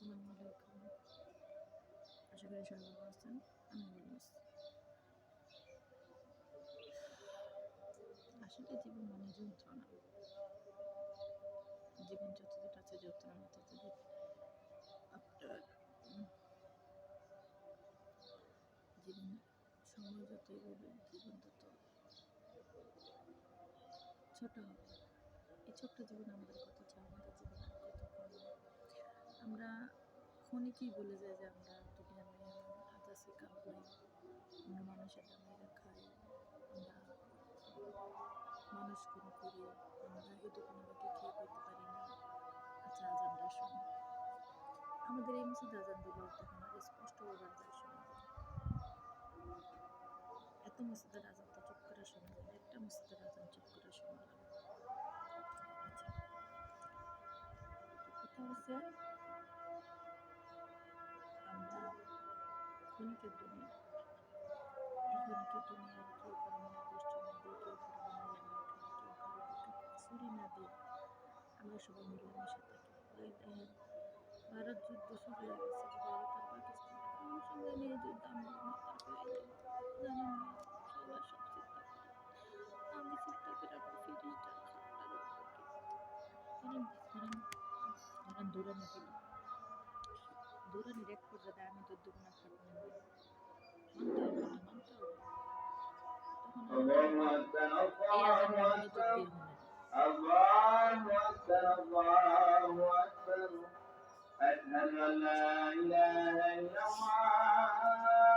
আসসালামু আলাইকুম আশা করি সবাই ভালো আছেন আমি ভালো আছি আসলে জীবন মানে যন্ত্রণা জীবন যতদূর আছে যন্ত্রণা ততদূর আপনার জীবন সময় যত এগোবে জীবন তত ছোট হবে এই ছোট্ট জীবন আমাদের কত চাই আমাদের জীবন ক্ষণিকেই বলে যাই যে আমরা মেয়ে আজ আছে কাল নাই আমরা মানুষের মেয়েরা খাই আমরা মানুষ কোন করি, আমরা হেঁটে কোনো বাকি খেয়ে পেতে পারি না আচ্ছা আজানটা শুনি আমাদের এই মসজিদ আজান দিল তখন আর স্পষ্ট আজান শোনা যায় এত মসজিদের আজান তো চুপ করে শোনা যায় একটা মসজিদের আজান চুপ করে শোনা যায় আচ্ছা। তো কথা হচ্ছে ক্ষণিকের দুনিয়া এই দুনিয়ায় কেউ কারও মনে কষ্ট না দিয়ে কেউ কারও না খায় কেউ কারও ছুরি না দিয়ে আমরা সবাই মিলেমিশে থাকি ভারত যুদ্ধ শুরু হয়ে গেছে ভারত আর পাকিস্তান কারোর সঙ্গে নিয়ে যুদ্ধ আমরা জানেন না সবার সব চিন্তা করে আমি চিন্তা করে উপরে ধরেন ধরেন ধরেন দৌড়ানি দিল দৌড়ানির এক পর্যায়ে আমি তো দুগুণা খাট নেব মানতে হবে না মানতে হবে তখন এই আজানটা মনে তো বের হবে الله أكبر الله أكبر أشهد أن لا إله إلا الله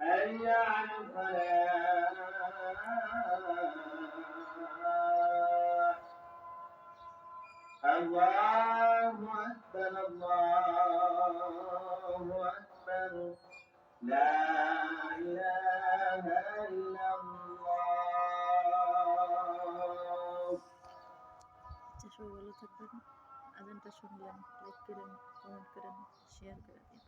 هيا على الفلاح الله أكبر الله أكبر لا إله إلا الله تشوف ولا تقدر أذن تشوف لنا لايك كده كومنت كده شير كده